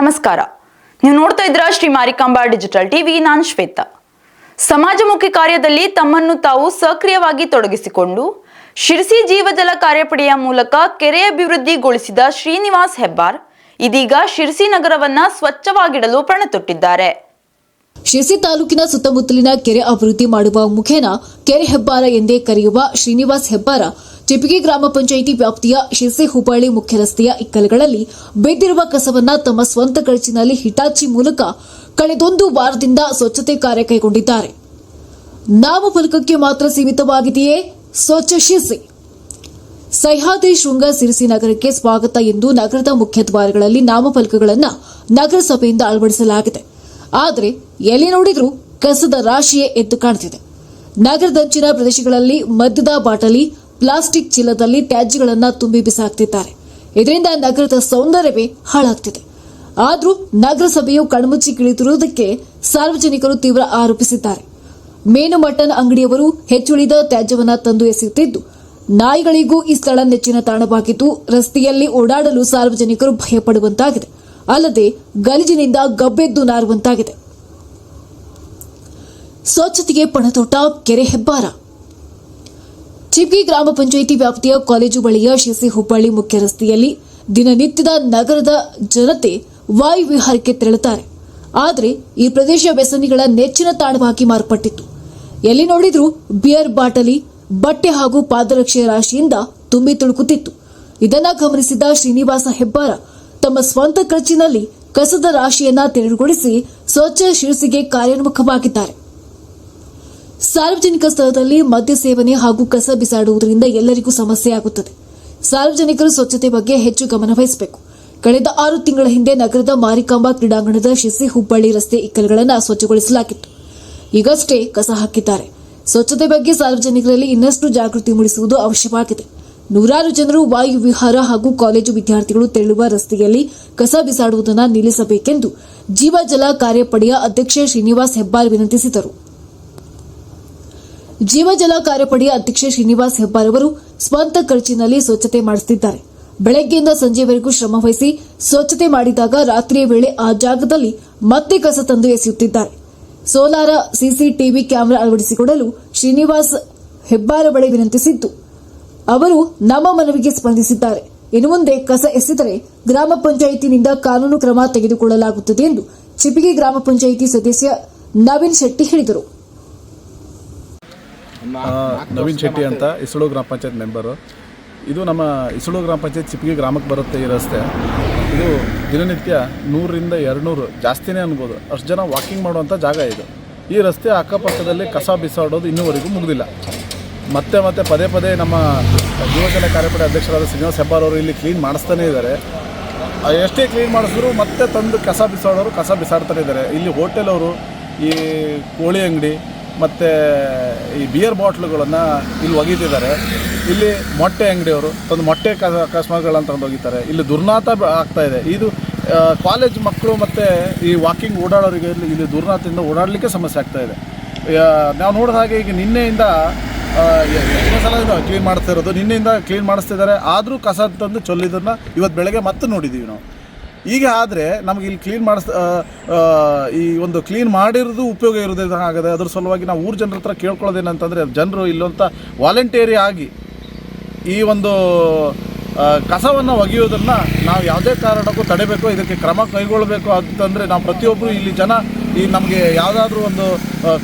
ನಮಸ್ಕಾರ. ನೀವು ನೋಡ್ತಾ ಇದ್ರ ಶ್ರೀ ಮಾರಿಕಾಂಬಾ ಡಿಜಿಟಲ್ ಟಿವಿ, ನಾನು ಶ್ವೇತಾ. ಸಮಾಜಮುಖಿ ಕಾರ್ಯದಲ್ಲಿ ತಮ್ಮನ್ನು ತಾವು ಸಕ್ರಿಯವಾಗಿ ತೊಡಗಿಸಿಕೊಂಡು, ಶಿರಸಿ ಜೀವಜಲ ಕಾರ್ಯಪಡೆಯ ಮೂಲಕ ಕೆರೆ ಅಭಿವೃದ್ಧಿಗೊಳಿಸಿದ ಶ್ರೀನಿವಾಸ್ ಹೆಬ್ಬಾರ್ ಇದೀಗ ಶಿರಸಿ ನಗರವನ್ನ ಸ್ವಚ್ಛವಾಗಿಡಲು ಪಣತೊಟ್ಟಿದ್ದಾರೆ. ಶಿರಸಿ ತಾಲೂಕಿನ ಸುತ್ತಮುತ್ತಲಿನ ಕೆರೆ ಅಭಿವೃದ್ಧಿ ಮಾಡುವ ಮುಖೇನ ಕೆರೆ ಹೆಬ್ಬಾರ ಎಂದೇ ಕರೆಯುವ ಶ್ರೀನಿವಾಸ್ ಹೆಬ್ಬಾರ ಚಿಪಿಗೆ ಗ್ರಾಮ ಪಂಚಾಯಿತಿ ವ್ಯಾಪ್ತಿಯ ಶಿರ್ಸಿ ಹುಬ್ಬಳ್ಳಿ ಮುಖ್ಯ ರಸ್ತೆಯ ಇಕ್ಕಲಗಳಲ್ಲಿ ಬಿದ್ದಿರುವ ಕಸವನ್ನ ತಮ್ಮ ಸ್ವಂತ ಖರ್ಚಿನಲ್ಲಿ ಹಿಟಾಚಿ ಮೂಲಕ ಕಳೆದೊಂದು ವಾರದಿಂದ ಸ್ವಚ್ಛತೆ ಕಾರ್ಯ ಕೈಗೊಂಡಿದ್ದಾರೆ. ನಾಮಫಲಕಕ್ಕೆ ಮಾತ್ರ ಸೀಮಿತವಾಗಿದೆಯೇ? ಸ್ವಚ್ಛ ಶಿರ್ಸಿ. ಸಹ್ಯಾದ್ರಿ ಶೃಂಗ ಸಿರಿಸಿ ನಗರಕ್ಕೆ ಸ್ವಾಗತ ಎಂದು ನಗರದ ಮುಖ್ಯ ದ್ವಾರಗಳಲ್ಲಿ ನಾಮಫಲಕಗಳನ್ನು ನಗರಸಭೆಯಿಂದ ಅಳವಡಿಸಲಾಗಿದೆ. ಆದರೆ ಎಲ್ಲಿ ನೋಡಿದರೂ ಕಸದ ರಾಶಿಯೇ ಎದ್ದು ಕಾಣುತ್ತಿದೆ ನಗರದಂಚಿನ ಪ್ರದೇಶಗಳಲ್ಲಿ ಮದ್ಯದ ಬಾಟಲಿ ಪ್ಲಾಸ್ಟಿಕ್ ಚೀಲದಲ್ಲಿ ತ್ಯಾಜ್ಯಗಳನ್ನು ತುಂಬಿ ಬಿಸಾಕ್ತಿದ್ದಾರೆ. ಇದರಿಂದ ನಗರದ ಸೌಂದರ್ಯವೇ ಹಾಳಾಗ್ತಿದೆ. ಆದರೂ ನಗರಸಭೆಯು ಕಣ್ಮುಚ್ಚಿ ಕಿಳಿತಿರುವುದಕ್ಕೆ ಸಾರ್ವಜನಿಕರು ತೀವ್ರ ಆರೋಪಿಸಿದ್ದಾರೆ. ಮೇನು ಮಟನ್ ಅಂಗಡಿಯವರು ಹೆಚ್ಚುಳಿದ ತ್ಯಾಜ್ಯವನ್ನ ತಂದು ಎಸೆಯುತ್ತಿದ್ದು, ನಾಯಿಗಳಿಗೂ ಈ ಸ್ಥಳ ನೆಚ್ಚಿನ ತಾಣವಾಗಿದ್ದು, ರಸ್ತೆಯಲ್ಲಿ ಓಡಾಡಲು ಸಾರ್ವಜನಿಕರು ಭಯಪಡುವಂತಾಗಿದೆ. ಅಲ್ಲದೆ ಗಲಿಜಿನಿಂದ ಗಬ್ಬೆದ್ದು ನಾರುವಂತಾಗಿದೆ. ಸ್ವಚ್ಛತೆಗೆ ಪಣತೋಟ ಕೆರೆ ಹೆಬ್ಬಾರ. ಚಿಪ್ಗಿ ಗ್ರಾಮ ಪಂಚಾಯಿತಿ ವ್ಯಾಪ್ತಿಯ ಕಾಲೇಜು ಬಳಿಯ ಶಿಸಿ ಹುಬ್ಬಳ್ಳಿ ಮುಖ್ಯ ರಸ್ತೆಯಲ್ಲಿ ದಿನನಿತ್ಯದ ನಗರದ ಜನತೆ ವಾಯು ವಿಹಾರಕ್ಕೆ ತೆರಳುತ್ತಾರೆ. ಆದರೆ ಈ ಪ್ರದೇಶ ವ್ಯಸನಿಗಳ ನೆಚ್ಚಿನ ತಾಣವಾಗಿ ಮಾರ್ಪಟ್ಟಿತ್ತು. ಎಲ್ಲಿ ನೋಡಿದ್ರೂ ಬಿಯರ್ ಬಾಟಲಿ, ಬಟ್ಟೆ ಹಾಗೂ ಪಾದರಕ್ಷೆ ರಾಶಿಯಿಂದ ತುಂಬಿ ತುಳುಕುತ್ತಿತ್ತು. ಇದನ್ನ ಗಮನಿಸಿದ ಶ್ರೀನಿವಾಸ ಹೆಬ್ಬಾರ ತಮ್ಮ ಸ್ವಂತ ಖರ್ಚಿನಲ್ಲಿ ಕಸದ ರಾಶಿಯನ್ನ ತೆರವುಗೊಳಿಸಿ ಸ್ವಚ್ಛ ಶಿರಸಿಗೆ ಕಾರ್ಯೋನ್ಮುಖವಾಗಿದ್ದಾರೆ. ಸಾರ್ವಜನಿಕ ಸ್ಥಳದಲ್ಲಿ ಮದ್ಯ ಸೇವನೆ ಹಾಗೂ ಕಸ ಬಿಸಾಡುವುದರಿಂದ ಎಲ್ಲರಿಗೂ ಸಮಸ್ಯೆಯಾಗುತ್ತದೆ ಸಾರ್ವಜನಿಕರು ಸ್ವಚ್ಛತೆ ಬಗ್ಗೆ ಹೆಚ್ಚು ಗಮನ ವಹಿಸಬೇಕು. ಕಳೆದ ಆರು ತಿಂಗಳ ಹಿಂದೆ ನಗರದ ಮಾರಿಕಾಂಬಾ ಕ್ರೀಡಾಂಗಣದ ಶಿಸಿ ಹುಬ್ಬಳ್ಳಿ ರಸ್ತೆ ಇಕ್ಕಲುಗಳನ್ನು ಸ್ವಚ್ಛಗೊಳಿಸಲಾಗಿತ್ತು. ಈಗಷ್ಟೇ ಕಸ ಹಾಕಿದ್ದಾರೆ. ಸ್ವಚ್ಛತೆ ಬಗ್ಗೆ ಸಾರ್ವಜನಿಕರಲ್ಲಿ ಇನ್ನಷ್ಟು ಜಾಗೃತಿ ಮೂಡಿಸುವುದು ಅವಶ್ಯವಾಗಿದೆ. ನೂರಾರು ಜನರು ವಾಯು ವಿಹಾರ ಹಾಗೂ ಕಾಲೇಜು ವಿದ್ಯಾರ್ಥಿಗಳು ತೆರಳುವ ರಸ್ತೆಯಲ್ಲಿ ಕಸ ಬಿಸಾಡುವುದನ್ನು ನಿಲ್ಲಿಸಬೇಕೆಂದು ಜೀವಜಲ ಕಾರ್ಯಪಡೆಯ ಅಧ್ಯಕ್ಷ ಶ್ರೀನಿವಾಸ್ ಹೆಬ್ಬಾರ್ ವಿನಂತಿಸಿದರು. ಜೀವಜಲ ಕಾರ್ಯಪಡೆಯ ಅಧ್ಯಕ್ಷ ಶ್ರೀನಿವಾಸ್ ಹೆಬ್ಬಾರ್ ಅವರು ಸ್ವಂತ ಖರ್ಚಿನಲ್ಲಿ ಸ್ವಚ್ಛತೆ ಮಾಡಿಸುತ್ತಿದ್ದಾರೆ ಬೆಳಗ್ಗೆಯಿಂದ ಸಂಜೆವರೆಗೂ ಶ್ರಮ ವಹಿಸಿ ಸ್ವಚ್ಛತೆ ಮಾಡಿದಾಗ ರಾತ್ರಿಯ ವೇಳೆ ಆ ಜಾಗದಲ್ಲಿ ಮತ್ತೆ ಕಸ ತಂದು ಎಸೆಯುತ್ತಿದ್ದಾರೆ. ಸೋಲಾರ ಸಿಸಿಟಿವಿ ಕ್ಯಾಮೆರಾ ಅಳವಡಿಸಿಕೊಡಲು ಶ್ರೀನಿವಾಸ್ ಹೆಬ್ಬಾರ ಬಳಿ ವಿನಂತಿಸಿದ್ದು, ಅವರು ನಮ್ಮ ಮನವಿಗೆ ಸ್ಪಂದಿಸಿದ್ದಾರೆ. ಇನ್ನು ಮುಂದೆ ಕಸ ಎಸೆದರೆ ಗ್ರಾಮ ಪಂಚಾಯಿತಿನಿಂದ ಕಾನೂನು ಕ್ರಮ ತೆಗೆದುಕೊಳ್ಳಲಾಗುತ್ತದೆ ಎಂದು ಚಿಪಿಗೆ ಗ್ರಾಮ ಪಂಚಾಯಿತಿ ಸದಸ್ಯ ನವೀನ್ ಶೆಟ್ಟಿ ಹೇಳಿದರು. ನವೀನ್ ಶೆಟ್ಟಿ ಅಂತ ಇಸಳು ಗ್ರಾಮ ಪಂಚಾಯತ್ ಮೆಂಬರು ಇದು ನಮ್ಮ ಇಸಳು ಗ್ರಾಮ ಪಂಚಾಯತ್ ಚಿಪ್ಪಿಗೆ ಗ್ರಾಮಕ್ಕೆ ಬರುತ್ತೆ ಈ ರಸ್ತೆ. ಇದು ದಿನನಿತ್ಯ ನೂರರಿಂದ ಎರಡುನೂರು ಜಾಸ್ತಿನೇ ಅನ್ಬೋದು. ಅಷ್ಟು ಜನ ವಾಕಿಂಗ್ ಮಾಡುವಂಥ ಜಾಗ ಇದು. ಈ ರಸ್ತೆ ಅಕ್ಕಪಕ್ಕದಲ್ಲಿ ಕಸ ಬಿಸಾಡೋದು ಇನ್ನೂವರೆಗೂ ಮುಗಿದಿಲ್ಲ. ಮತ್ತೆ ಮತ್ತೆ ಪದೇ ಪದೇ ನಮ್ಮ ಯುವಜನ ಕಾರ್ಯಪಡೆ ಅಧ್ಯಕ್ಷರಾದ ಶ್ರೀನಿವಾಸ ಹೆಬ್ಬಾರ್ ಅವರು ಇಲ್ಲಿ ಕ್ಲೀನ್ ಮಾಡಿಸ್ತಾನೇ ಇದ್ದಾರೆ. ಎಷ್ಟೇ ಕ್ಲೀನ್ ಮಾಡಿಸಿದ್ರು ಮತ್ತೆ ತಂದು ಕಸ ಬಿಸಾಡೋರು ಕಸ ಬಿಸಾಡ್ತಾನೆ ಇದ್ದಾರೆ. ಇಲ್ಲಿ ಹೋಟೆಲ್ ಅವರು ಈ ಕೋಳಿ ಅಂಗಡಿ ಮತ್ತು ಈ ಬಿಯರ್ ಬಾಟ್ಲುಗಳನ್ನು ಇಲ್ಲಿ ಒಗೀತಿದ್ದಾರೆ ಇಲ್ಲಿ ಮೊಟ್ಟೆ ಅಂಗಡಿಯವರು ತಂದು ಮೊಟ್ಟೆ ಕ ಕಸ್ಮಗಳನ್ನು ತಂದು ಒಗಿತಾರೆ. ಇಲ್ಲಿ ದುರ್ನಾತ ಆಗ್ತಾ ಇದೆ. ಇದು ಕಾಲೇಜ್ ಮಕ್ಕಳು ಮತ್ತು ಈ ವಾಕಿಂಗ್ ಓಡಾಡೋರಿಗೆ ಇಲ್ಲಿ ಇಲ್ಲಿ ದುರ್ನಾಥದಿಂದ ಓಡಾಡಲಿಕ್ಕೆ ಸಮಸ್ಯೆ ಆಗ್ತಾ ಇದೆ. ನಾವು ನೋಡಿದ ಹಾಗೆ ಈಗ ನಿನ್ನೆಯಿಂದ ಸಲ ಕ್ಲೀನ್ ಮಾಡ್ತಾ ಇರೋದು, ನಿನ್ನೆಯಿಂದ ಕ್ಲೀನ್ ಮಾಡಿಸ್ತಿದ್ದಾರೆ. ಆದರೂ ಕಸ ತಂದು ಚೊಲ್ಲಿದ್ದನ್ನು ಇವತ್ತು ಬೆಳಗ್ಗೆ ಮತ್ತೆ ನೋಡಿದ್ದೀವಿ ನಾವು. ಈಗ ಆದರೆ ನಮಗೆ ಇಲ್ಲಿ ಕ್ಲೀನ್ ಮಾಡಿಸ್ ಈ ಒಂದು ಕ್ಲೀನ್ ಮಾಡಿರೋದು ಉಪಯೋಗ ಇರೋದೇ ಆಗದೆ ಅದ್ರ ಸಲುವಾಗಿ ನಾವು ಊರು ಜನರ ಹತ್ರ ಕೇಳ್ಕೊಳ್ಳೋದೇನಂತಂದರೆ ಜನರು ಇಲ್ಲೊಂಥ ವಾಲಂಟಿಯರಿ ಆಗಿ ಈ ಒಂದು ಕಸವನ್ನು ಒಗೆಯೋದನ್ನು ನಾವು ಯಾವುದೇ ಕಾರಣಕ್ಕೂ ತಡೆಬೇಕು, ಇದಕ್ಕೆ ಕ್ರಮ ಕೈಗೊಳ್ಳಬೇಕು ಅಂತಂದರೆ ನಾವು ಪ್ರತಿಯೊಬ್ಬರು ಇಲ್ಲಿ ಜನ ಈ ನಮಗೆ ಯಾವುದಾದ್ರೂ ಒಂದು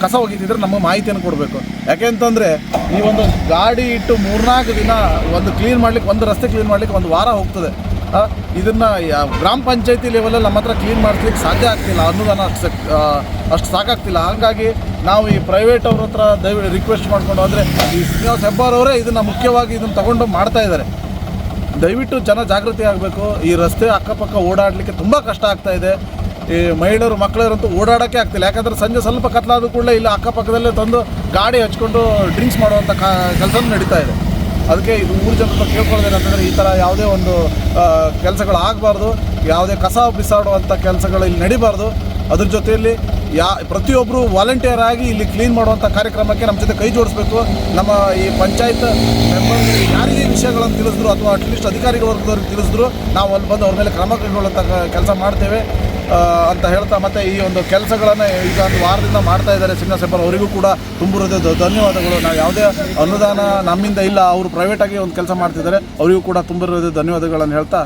ಕಸ ಒಗಿತಿದ್ರೆ ನಮಗೆ ಮಾಹಿತಿಯನ್ನು ಕೊಡಬೇಕು. ಯಾಕೆಂತಂದರೆ ಈ ಒಂದು ಗಾಡಿ ಇಟ್ಟು ಮೂರ್ನಾಲ್ಕು ದಿನ ಒಂದು ಕ್ಲೀನ್ ಮಾಡ್ಲಿಕ್ಕೆ, ಒಂದು ರಸ್ತೆ ಕ್ಲೀನ್ ಮಾಡ್ಲಿಕ್ಕೆ ಒಂದು ವಾರ ಹೋಗ್ತದೆ. ಇದನ್ನ ಗ್ರಾಮ ಪಂಚಾಯತಿ ಲೆವೆಲಲ್ಲಿ ನಮ್ಮ ಹತ್ರ ಕ್ಲೀನ್ ಮಾಡಿಸ್ಲಿಕ್ಕೆ ಸಾಧ್ಯ ಆಗ್ತಿಲ್ಲ, ಅನುದಾನ ಅಷ್ಟು ಅಷ್ಟು ಸಾಕಾಗ್ತಿಲ್ಲ. ಹಾಗಾಗಿ ನಾವು ಈ ಪ್ರೈವೇಟ್ ಅವ್ರ ಹತ್ರ ದಯವಿಟ್ಟು ರಿಕ್ವೆಸ್ಟ್ ಮಾಡಿಕೊಂಡು ಅಂದರೆ ಈ ಶ್ರೀನಿವಾಸ್ ಹೆಬ್ಬಾರ್ ಅವರೇ ಇದನ್ನು ಮುಖ್ಯವಾಗಿ ಇದನ್ನು ತಗೊಂಡು ಮಾಡ್ತಾ ಇದ್ದಾರೆ ದಯವಿಟ್ಟು ಜನ ಜಾಗೃತಿ ಆಗಬೇಕು. ಈ ರಸ್ತೆ ಅಕ್ಕಪಕ್ಕ ಓಡಾಡಲಿಕ್ಕೆ ತುಂಬ ಕಷ್ಟ ಆಗ್ತಾ ಇದೆ. ಈ ಮಹಿಳೆಯರು, ಮಕ್ಕಳರಂತೂ ಓಡಾಡೋಕ್ಕೆ ಆಗ್ತಿಲ್ಲ. ಯಾಕಂದರೆ ಸಂಜೆ ಸ್ವಲ್ಪ ಕತ್ಲಾದ ಕೂಡಲೇ ಇಲ್ಲಿ ಅಕ್ಕಪಕ್ಕದಲ್ಲೇ ತಂದು ಗಾಡಿ ಹಚ್ಕೊಂಡು ಡ್ರಿಂಕ್ಸ್ ಮಾಡುವಂಥ ಕೆಲಸ ನಡೀತಾ ಇದೆ. ಅದಕ್ಕೆ ಇದು ಊರು ಜನರ ಕೇಳ್ಕೊಳ್ಳೋದೇನಂತಂದರೆ ಈ ಥರ ಯಾವುದೇ ಒಂದು ಕೆಲಸಗಳು ಆಗಬಾರ್ದು, ಯಾವುದೇ ಕಸ ಬಿಸಾಡುವಂಥ ಕೆಲಸಗಳು ಇಲ್ಲಿ ನಡಿಬಾರ್ದು. ಅದ್ರ ಜೊತೆಯಲ್ಲಿ ಯಾ ಪ್ರತಿಯೊಬ್ಬರು ವಾಲಂಟಿಯರ್ ಆಗಿ ಇಲ್ಲಿ ಕ್ಲೀನ್ ಮಾಡುವಂಥ ಕಾರ್ಯಕ್ರಮಕ್ಕೆ ನಮ್ಮ ಜೊತೆ ಕೈ ಜೋಡಿಸ್ಬೇಕು. ನಮ್ಮ ಈ ಪಂಚಾಯತ್ ಮೆಂಬರ್ ಯಾರಿಗೆ ವಿಷಯಗಳನ್ನು ತಿಳಿಸಿದ್ರು ಅಥವಾ ಅಟ್ಲೀಸ್ಟ್ ಅಧಿಕಾರಿಗಳು ವರ್ಗದವ್ರಿಗೆ ತಿಳಿಸಿದ್ರು, ನಾವು ಅಲ್ಲಿ ಬಂದು ಅವ್ರ ಮೇಲೆ ಕ್ರಮ ಕೈಗೊಳ್ಳುವಂಥ ಕೆಲಸ ಮಾಡ್ತೇವೆ. ಅಂತ ಹೇಳ್ತಾ ಮತ್ತೆ ಈ ಒಂದು ಕೆಲಸಗಳನ್ನು ಈಗ ಒಂದು ವಾರದಿಂದ ಮಾಡ್ತಾ ಇದ್ದಾರೆ ಹೆಬ್ಬಾರ್ ಅವರಿಗೂ ಕೂಡ ತುಂಬಿರೋದೇ ಧನ್ಯವಾದಗಳು. ನಾವು ಯಾವುದೇ ಅನುದಾನ ನಮ್ಮಿಂದ ಇಲ್ಲ, ಅವರು ಪ್ರೈವೇಟಾಗಿ ಒಂದು ಕೆಲಸ ಮಾಡ್ತಿದ್ದಾರೆ, ಅವರಿಗೂ ಕೂಡ ತುಂಬಿರೋದೇ ಧನ್ಯವಾದಗಳನ್ನು ಹೇಳ್ತಾ